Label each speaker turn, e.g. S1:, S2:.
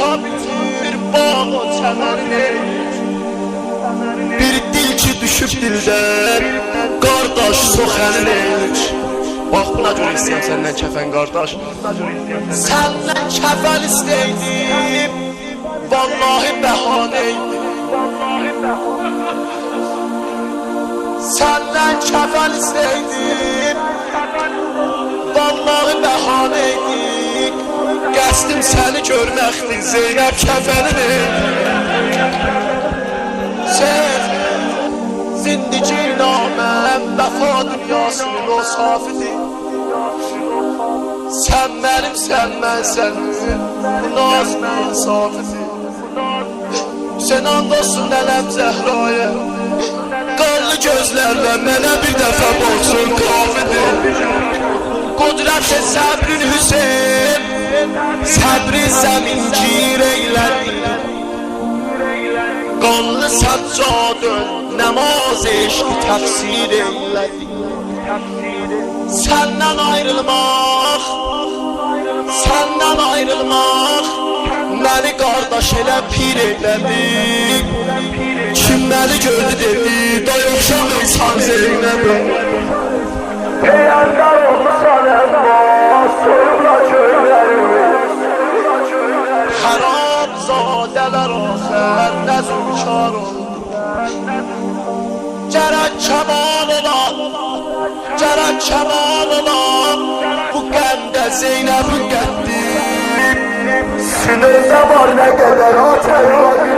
S1: ta bitir bağ çəmərini Bir dil ki düşüb dildən Qardaş sox əlini Bax buna görə istəyəm səndən kəfən qardaş Səndən kəfən istəydim Vallahi bəhanə idi Səndən kəfən istəydim görməkdir Zeynəb kəfənini Sen Zindigi naməm Vəfa dünyasının o safidir Sən mənimsən mən sənin Bu nazımın insafidir Sen andolsun nənəm Zəhraya Qarlı gözlərlə mənə bir dəfə baxsın kafidir Qudrət səbrin Hüseyin Səbri zəmin gir eylədi Qanlı səccadın Nəmaz eşqi təfsir eylədi Səndən ayrılmaq Səndən ayrılmaq Məni qardaş elə pir elədi Kim məni gördü dedi axər nə zülkar oldu Gərək kəmal ola, gərək kəmal ola Bu qəndə Zeynəbin qəddi
S2: Sinirde var ne kadar ateş